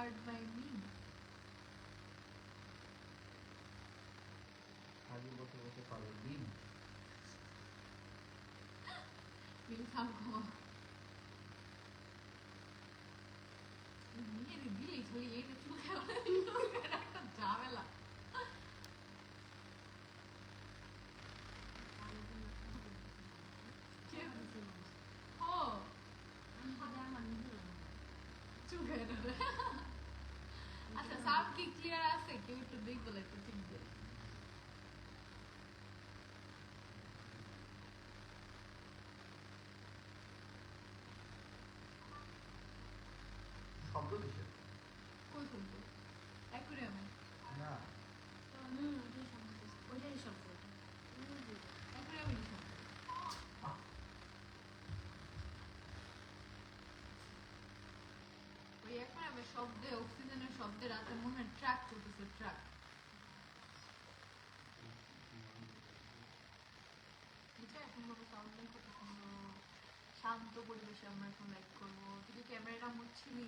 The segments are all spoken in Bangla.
আর্ট বাই মি খালি বসে বসে পাবে দিন মিল থামকো নিয়ে দিলি চলি এটা চুলকে একটা ঝামেলা ও চুলকে আচ্ছা সাউন্ড কি ক্লিয়ার আছে কেউ একটু দেখব একটু ঠিক দেয় শব্দ মনে হয় চলতেছে ট্রাক এখন শান্ত পরিবেশে আমরা এখন লাইক করব কি ক্যামেরাটা মুছছিলি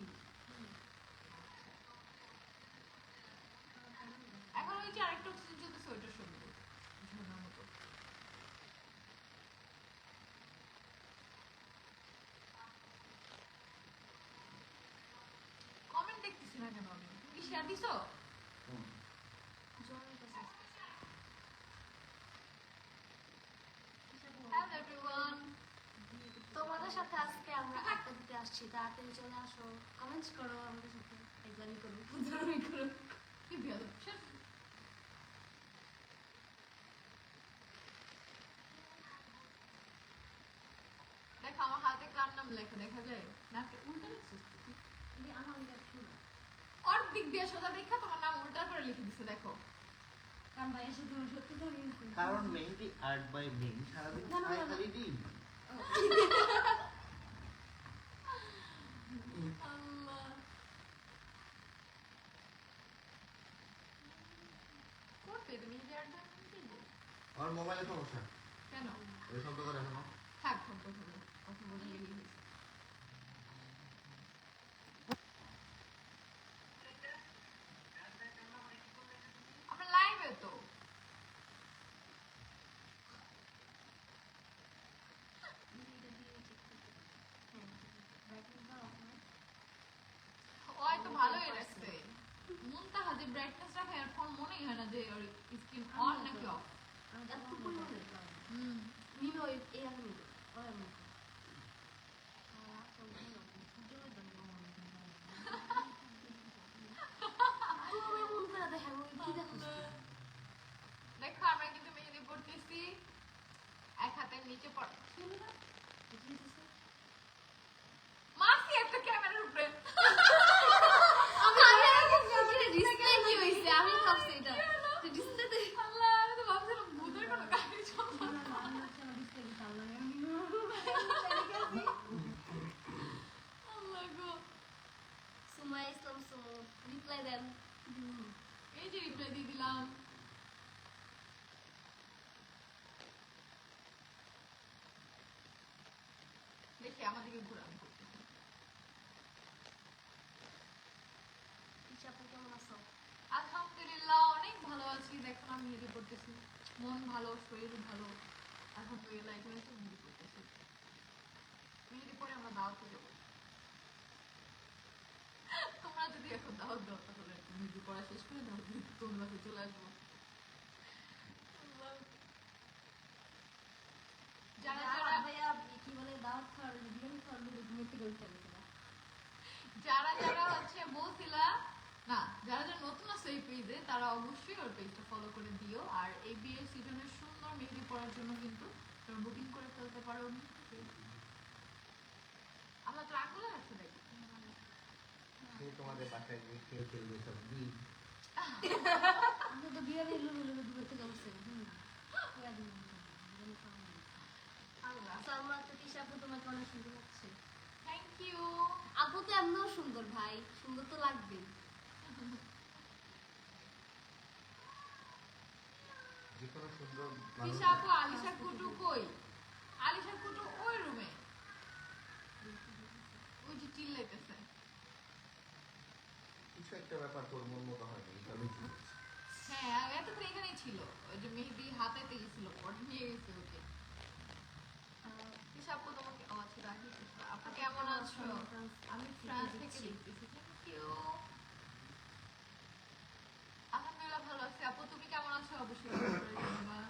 এখন ওই যে আরেকটা অক্সিজেন চলতেছে ওইটা শুনব ঝর্ণার মতো কমেন্ট দেখতেছি না কেন আমি তুমি কি শেয়ার দিছো হুম। হ্যালো এভরিওয়ান তোমাদের সাথে আজকে আমরা আড্ডা দিতে আসছি তাড়াতাড়ি চলে আসো কমেন্টস করো আমাদের সাথে একবারই করো দুজনই করো কি বেয়াদব দেখো আমার হাতে কার নাম লেখা দেখা যায় না উল্টা লিখছিস তুই? এই আমার দেখো না ওর দিক দিয়ে সোজা দেখা তোমার নাম উল্টা করে লিখে দিছে দেখো। কারণ সত্যি কারণ মেহেদি আর্ট বাই মিম সারাদিন। খালি আর আমার মোবাইলে সমস্যা। কেন? ওই শব্দ করে এখনও। থাক কথা বলো কথা বলে গেলেই হয়েছে। আমরা লাইভে তো ও হয়তো ভালোই রাখছে মুনতাহা যে ব্রাইটনেস রাখে আর ফোন মনেই হয় না যে ওর স্ক্রিন অন নাকি অফ এত পরিমাণে হুম মিমি ওই এই আমি মিমি ওই আমি তুমি মন করে দেখো ওই কি দেখো দেখো আমরা কিন্তু মেহেদি পড়তেছি এক হাতের নিচে পড় মাসি একটা ক্যামেরার উপরে ডিসপ্লে কি হইছে আমি ভাবছি এটা ডিসপ্লেতে আল্লাহ আমি তো ভাবছিলাম ভূতের কোনো কাহিনী চলছে আল্লাহ গো সুমাই ইসলাম সুমু রিপ্লাই দেন এই যে রিপ্লাই দিয়ে দিলাম দেখি আমাদেরকে ঘুরান করতেছি ইশাপু কেমন আছো আলহামদুলিল্লাহ অনেক ভালো আছি দেখুন আমি মেহেদি পড়তেছি মন ভালো শরীর ভালো আলহামদুলিল্লাহ এখানে তো মেহেদি পড়তেছি মেহেদি পরে আমরা দাওয়াতে যাব। তোমরা যদি এখন দাওয়াত দাও তাহলে মেহেদি পড়া শেষ করে দাও তোমরা তো চলে আসব। যারা যারা ভাইয়া কি বলে দাওয়াত খাওয়ার বিরিয়ানি খাওয়ার লোক ঘুমাইতে গেছে যারা যারা হচ্ছে বলছিলা না যারা যারা নতুন আছে এই পেজে তারা অবশ্যই ওর পেজটা ফলো করে দিও। আর এই বিয়ের সিজনের সুন্দর মেহেদি পড়ার জন্য কিন্তু তোমরা বুকিং করে ফেলতে পারো আমরা তো আগুলো আছে দেখি। সে তোমাদের বাসায় গিয়ে খেয়ে ফেলবে সব আমরা তো লুলু লুলু দিন আল্লাহ। সালমা তো ইশাপু তোমাকে অনেক সুন্দর লাগছে। থ্যাংক ইউ আপু তো এমনিও সুন্দর ভাই। সুন্দর তো লাগবেই যে কোনো সুন্দর তিশা আপু আলিশা কুটু কই? আলিশা কুটু ওই রুমে। ওই যে চিল্লাইতেছে। একটা ব্যাপার তোর মন মতো হয়নি এইভাবেই চলে হ্যাঁ এতক্ষণ এখানেই ছিল। ওই যে মেহেদি হাতাইতে গেছিল পর নিয়ে গেছে ওকে। ঈশা আপু তোমাকে ও আচ্ছা রাখি। আপু কেমন আছো? আমি ফ্রান্স থেকে দেখতেছি থ্যাংক ইউ আলহামদুলিল্লাহ ভালো আছি আপু তুমি কেমন আছো অবশ্যই comment করে জানাবা।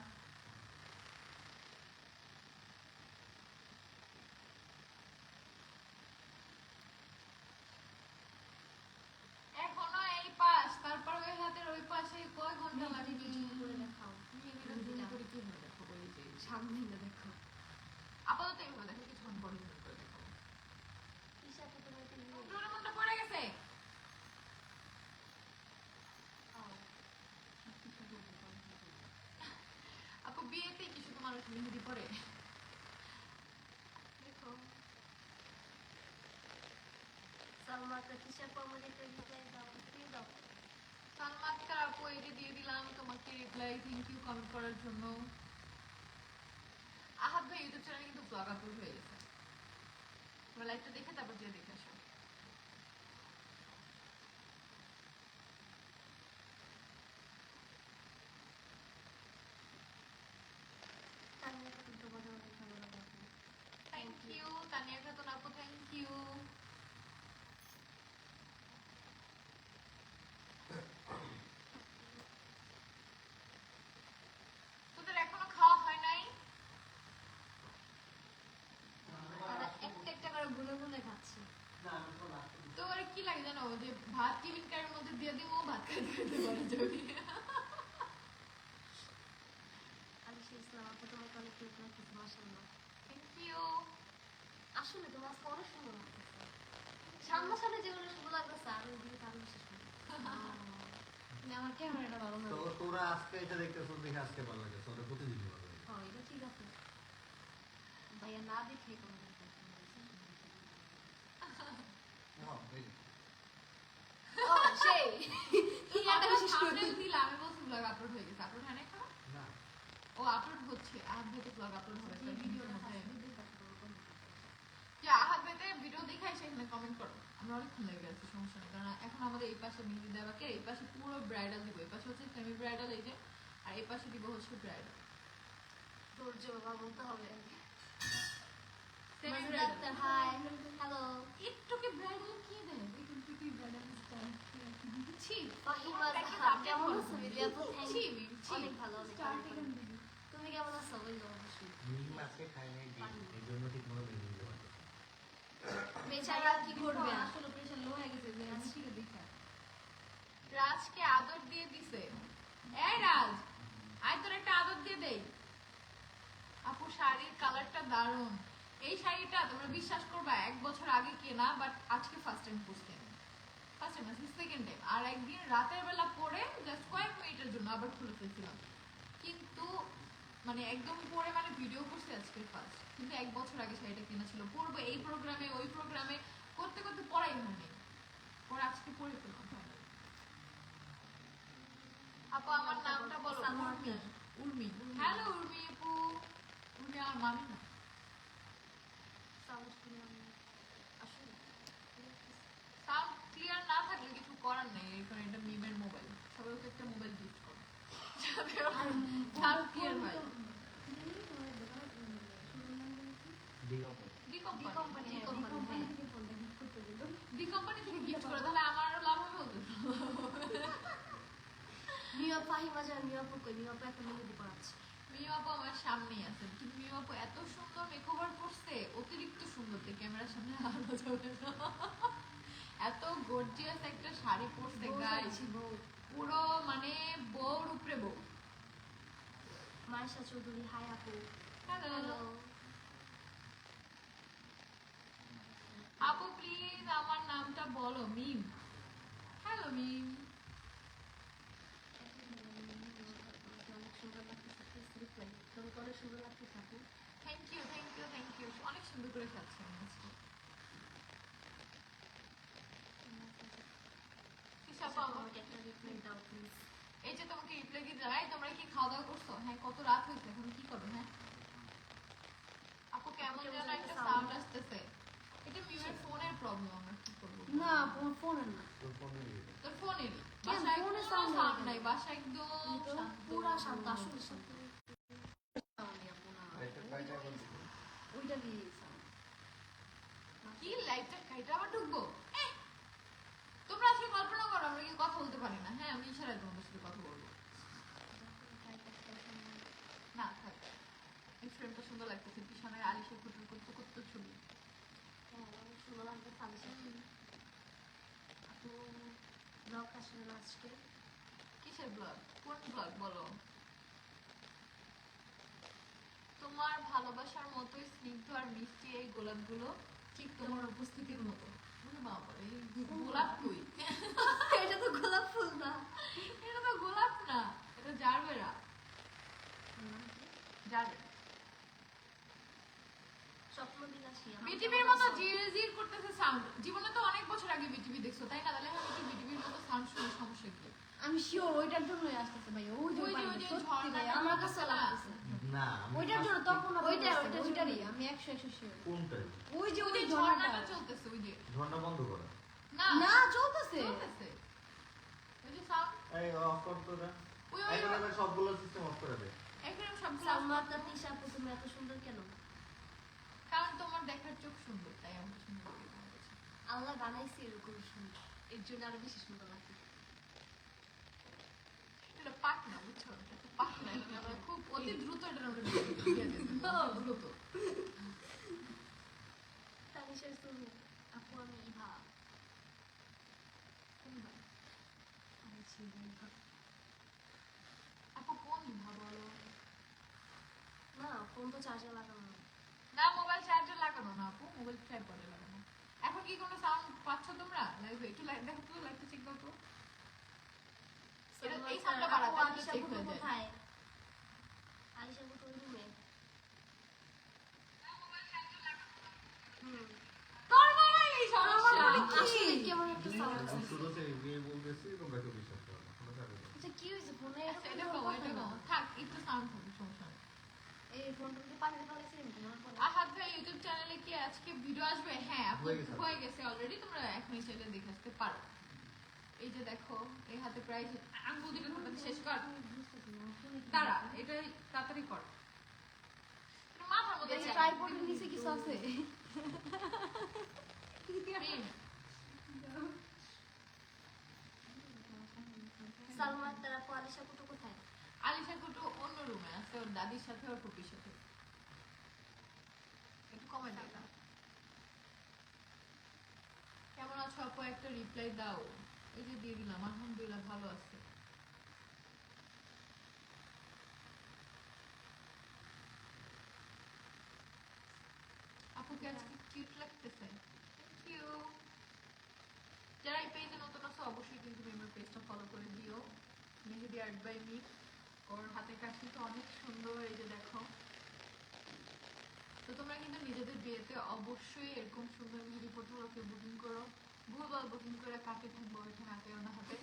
এখনও এই পাশ তারপর ওই হাতের ওই পাশে কয় ঘণ্টা লাগে করে দেখাও মেহেদিটা zoom করে কীভাবে দেখো বলি যে সামনে না দেখো আপাতত এইভাবে দেখো কিছুক্ষণ পরে zoom করে দেখো পড়ে গেছে আপু বিয়েতে কি শুধু মানুষ মেহেদি পরে দেখো সালমাকে কিসের কর্মে একটা রিপ্লাই দাও প্লিজ দাও সালমাতকার আপু এই যে দিয়ে দিলাম তোমাকে রিপ্লাই থ্যাংক ইউ কমেন্ট করার জন্য আহাত ভাই ইউটিউব চ্যানেলে কিন্তু ব্লগ আপলোড হয়ে গেছে তোমরা লাইভটা দেখে তারপর যে দেখে আসো তানিয়া খাতুন তোমাদের অনেক ভালো লাগে আপু। থ্যাংক ইউ তানিয়া খাতুন আপু থ্যাংক ইউ তোদের এখনও খাওয়া হয় নাই তারা একটা একটা করে গুনে গুনে খাচ্ছে তোমার কি যে ভাত টিফিন কারের মধ্যে দিয়ে দিব ভাত খাইতে খাইতে পারে যদি আলিশা ইসলাম আপু তোমাকে অনেক কিউট লাগতেছে মাশাআল্লাহ থ্যাংক ইউ আসলে তোমার আজকে অনেক সুন্দর লাগতেছে। সামনাসামনি যেগুলো সুন্দর লাগতেছে আর ওই দিকে বেশি সুন্দর মানে আমার ক্যামেরাটা ভালো না তো তোরা আজকে এটা দেখতেছো দেখে আজকে ভালো লাগে তোরা প্রতিদিনই ভালো লাগে। ও এটা ঠিক আছে। ভাইয়া না দেখে কোনো দেখতে হ্যাঁ, এই যে। ও সেই ইয়াটা বিশেষ করে thumbnail দিলা, আমি বলছি vlog upload হয়ে গেছে। upload হয় নাই এখনও? না, ও upload হচ্ছে। আহাদ ভাইতে vlog upload হবে একটা ভিডিওর মধ্যে। ভিডিওটা যে আহাদ ভাইতে video দেখাই সেখানে গেছি, সমস্যা নেই। কারণ এখন আমাদের এই পাশে মেহেদি দেওয়াকে, এই পাশে পুরো bridal দিব। এই পাশে হচ্ছে semi bridal এই যে, আর এই পাশে দিব হচ্ছে bridal। ধৈর্য বাবা বলতে হবে Semi মাঝে হাই হ্যালো একটু কি bridal কি দেয়? একটু কি bridal style? ছি, ফাহিমা তোমার জাহান package কেমন আছো করো। দিদি ছি, অনেক ভালো অনেক ভালো তুমি কেমন আছো অবশ্যই আজকে খায় নাই এই জন্য ঠিক মেনে। বেচারা কি করবে? আসলে প্রেশার লো হয়ে গেছে যে আজকে দেখা? রাজকে আদর দিয়ে দিছে। এই রাজ আয় তোর একটা আদর দিয়ে দেই। আপু শাড়ির কালারটা দারুণ। এই শাড়িটা তোমরা বিশ্বাস করবা এক বছর আগে কেনা বাট আজকে ফার্স্ট টাইম পরছি ফার্স্ট টাইম সেকেন্ড টাইম আর একদিন রাতের বেলা পরে জাস্ট কয়েক মিনিটের জন্য আবার খুলে ফেলছিলাম। কিন্তু মানে একদম পরে মানে ভিডিও করছি আজকে ফার্স্ট কিন্তু এক বছর আগে শাড়িটা কেনা ছিল। পরবো এই প্রোগ্রামে ওই প্রোগ্রামে করতে করতে পড়াই হয়নি। পরে আজকে পড়ে ফেললাম। আপু আমার নামটা বলো উর্মি। উর্মি। হ্যালো উর্মি আপু। উর্মি আমার মামি না। সাউন্ড ক্লিয়ার না থাকলে কিছু করার নেই। এরপর এটা মিমের মোবাইল সবাই ওকে একটা মোবাইল গিফট করো। যাতে সাউন্ড ক্লিয়ার হয় ডিম হবে। D D company company D company D company থেকে গিফট করে তাহলে আমার আরও লাভ হবে ওদের। নিয়া জান নিয়া আপু কই নিয়া আপু এখন মেহেদি পড়াচ্ছে। মিউ আপু আমার সামনেই আছে কিন্তু মিউ আপু এত সুন্দর মেকওভার করছে অতিরিক্ত সুন্দর তো ক্যামেরার সামনে আলো যাবে না। এত গর্জিয়াস একটা শাড়ি পরছে গাইস পুরো মানে বউর উপরে বউ। মায়েশা চৌধুরী হাই আপু। হ্যালো আপু প্লিজ আমার নামটা বলো মিম। হ্যালো মিম অনেক সুন্দর লাগতেছে প্লিজ রিপ্লাই তোমাকে অনেক সুন্দর লাগতেছে আপু thank you thank you thank you অনেক সুন্দর করে খাচ্ছেন আজকে। এই যে তোমাকে রিপ্লাই দিতে এই তোমরা কি খাওয়া দাওয়া করছ? হ্যাঁ কত রাত হয়েছে এখন কি করো হ্যাঁ? আপু কেমন যেন একটা সাউন্ড আসতেছে। এটা ফোনের প্রবলেম আমরা কি করব? না ফোনের না। তোর ফোনে দিয়ে তোর ফোনেরই বাসায় কোনো sound নাই বাসা একদম। পুরা শান্ত আসলে শান্ত। এটা বলছি ওইটা দিয়ে কি লাইটটা কাইটা? আবার ঢুকবো? তোমরা আজকে কল্পনা করো আমরা কি কথা বলতে পারি না। হ্যাঁ আমি ইশারায় তোমাদের সাথে কথা বলব। না থাক। এই ফ্রেমটা সুন্দর লাগতেছে। পিছনে আলিশা কুটুর করতে করতে ছবি। সুন্দর লাগতেছে আলিশা। আপু ব্লগ আসলে আজকে কিসের ব্লগ? কোন ব্লগ? বলো। তোমার ভালোবাসার মতোই স্নিগ্ধ আর মিষ্টি এই গোলাপগুলো ঠিক তোমার উপস্থিতির মতো। গোলাপ কই? এটা তো গোলাপ ফুল না। এটা তো গোলাপ না এটা জারবেরা। বিটিভির মতো করতেছে সাউন্ড জীবনে তো অনেক বছর আগে বিটিভি দেখছ তাই না? তাহলে আমি কি বিটিভির মতো সাউন্ড শুনে সমস্যা কি? আমি শিওর ওইটার জন্যই আসতেছে ভাই ওই যে আমার কাছে লাগতেছে। না ওইটার জন্য তখন ওইটা, ওইটা ওইটা, ওইটারই আমি একশো একশো শিওর কোনটাই ওই যে ওই ওই ঝর্ণাটা ঝর্ণাটা চলতেছে ওই যে। ঝর্ণা বন্ধ করো? না। না চলতেছে। চলতেছে। ওই যে সাউন্ড এই অফ কর তো না ওই ওই সবগুলো সিস্টেম অফ করে দে। এখানে সবগুলো সালমা আপনার তিশা আপু এত সুন্দর কেন? কারণ তোমার দেখার চোখ সুন্দর তাই আমার সুন্দর লাগে আল্লাহ বানাইছে এরকম সুন্দর। এর জন্য আরও বেশি সুন্দর লাগছে। এটা পাক না বুঝছ? খুব আপু ভাবো না ফোন তো চার্জে লাগানো না। মোবাইল চার্জার লাগানো না আপু মোবাইল ট্রাইপডে লাগানো এখন কি কোনো সাউন্ড পাচ্ছ তোমরা লাইভে একটু লাইভ দেখো করো এই সালমা বাড়াতে আলিশা হয়ে কোথায় আলিশা ভিডিও আসবে হ্যাঁ হয়ে গেছে। অলরেডি তোমরা এখনই চাইলে দেখে আসতে পারো এই যে দেখো এই হাতে প্রায় শেষ কর। দাঁড়া এটা তাড়াতাড়ি কর। মাথার মধ্যে চাপ। ট্রাইপডের নিচে কিছু আছে? Print। সালমা আক্তার আপু আলিশা আপু কোথায়? আলিশা কুটু অন্য রুমে আছে ওর দাদির সাথে ওর পুপির সাথে। একটু কমে দেখা কেমন আছো আপু? একটা রিপ্লাই দাও। এই যে দিয়ে দিলাম আলহামদুলিল্লাহ ভালো আছে আপুকে আজকে কিউট লাগতেছে থ্যাংক ইউ যারা এই পেজে নতুন আছে অবশ্যই কিন্তু মেম্বার পেজটা ফলো করে দিও। মেহেদি আর্ট বাই মি ওর হাতের কাজটি তো অনেক সুন্দর, এই যে দেখো। তো তোমরা কিন্তু নিজেদের বিয়েতে অবশ্যই এরকম সুন্দর মেহেদি পটুয়াকে বুকিং করো। ভুলভাল বুকিং করে কাকে থাকব এখানে হাতে ওনা হাতে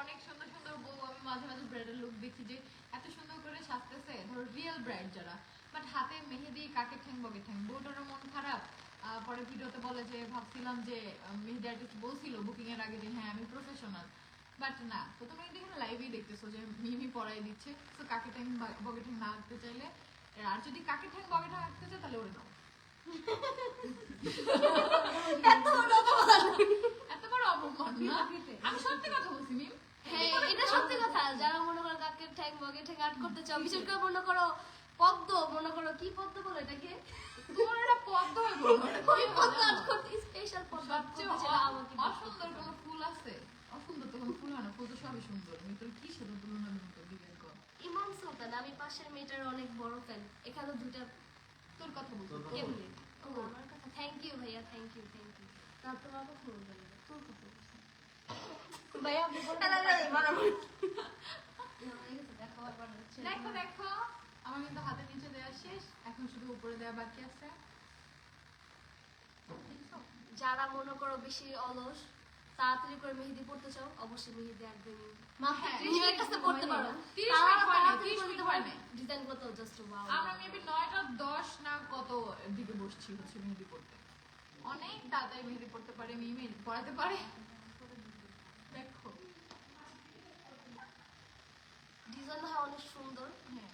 অনেক সুন্দর সুন্দর বউ, আমি মাঝে মাঝে ব্রাইডাল লুক দেখি যে এত সুন্দর করে সাজতেছে। ধরো রিয়েল ব্রাইড যারা। বাট হাতে মেহেদি কাকে ঠ্যাং বগে ঠ্যাং, বউটারও মন খারাপ। পরে ভিডিওতে বলে যে ভাবছিলাম যে মেহেদি আর্টিস্ট বলছিল বুকিং এর আগে যে হ্যাঁ আমি প্রফেশনাল বাট না তো তোমরা কিন্তু এখানে লাইভেই দেখতেছো যে মিমি পড়াই দিচ্ছে। তো কাকে ঠ্যাং বা- বগে ঠ্যাং না আঁকতে চাইলে আর যদি কাকে ঠ্যাং বগে ঠ্যাং আঁকতে চায় তাহলে ওরে নাও। এত বড় অপমান। না? আমি সত্যি কথা বলছি মিম। হ্যাঁ এটা সত্যি কথা। যারা মনে করো কাকে ঠ্যাং বগে ঠ্যাং আট করতে চাও বিশেষ করে মনে করো পদ্ম মনে করো কি পদ্ম বলে এটাকে? তোমার এটা পদ্ম বলব এটা ওই কি পদ্ম বলে? আট করতে স্পেশাল পদ্ম। আট সবচেয়ে করতে চাইলে অ- আমাকে অসুন্দর কোনো ফুল আছে? অসুন্দর তো ফুল হয় না ফুল তো সবই সুন্দর। আমি কি সাথে তুলনা মতো কর? ইমাম সুলতান আমি পাশের মেয়েটার অনেক বড় ফ্যান এখানে দুইটা তোর কথা বলছি। কেমনি? ও আমার কথা থ্যাংক ইউ ভাইয়া থ্যাংক ইউ থ্যাংক ইউ না তোমার কথা বলবেন না তোর কথা বলছি। আপনি বলেন। না, না, না, বাড়াবাড়ি। না, গেছে, দেখো আবার হচ্ছে। দেখো দেখো। আমার কিন্তু হাতে নিচে দেওয়া শেষ। এখন শুধু উপরে দেওয়া বাকি আছে। যারা মনে করো বেশি অলস তাড়াতাড়ি করে মেহেদি পড়তে চাও অবশ্যই মেহেদি একদম হ্যাঁ, কত বসছি মেহেদি পড়তে? অনেক তাড়াতাড়ি মেহেদি পড়তে পারে পড়াতে পারে। দেখো। ডিজাইন হয় অনেক সুন্দর। হ্যাঁ।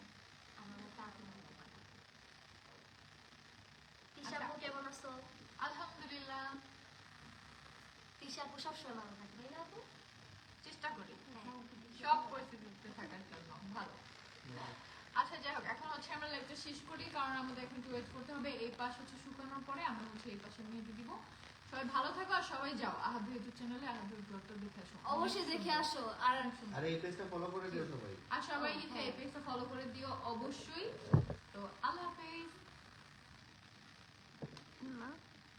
তিশা। আপু কেমন আছো আলহামদুলিল্লাহ তিশা আপু সবসময় ভালো থাকে তাই না আপু? চেষ্টা করি। হ্যাঁ। সব পরিস্থিতিতে থাকার জন্য ভালো। আচ্ছা যাই হোক এখন হচ্ছে আমরা লাইভটা শেষ করি কারণ আমাদের এখন একটু ওয়েট করতে হবে। এই পাশ হচ্ছে শুকানোর পরে আমরা হচ্ছে এই পাশে মেহেদি দিব। সবাই ভালো থাকো আর সবাই যাও। আহাদ ইউটিউব চ্যানেলে আহাদ ব্লগটা দেখে আসো। অবশ্যই দেখে আসো। আর আর এই পেজটা ফলো করে দিও সবাই। আর সবাই এই পেজটা ফলো করে দিও অবশ্যই। তো আল্লাহ হাফেজ।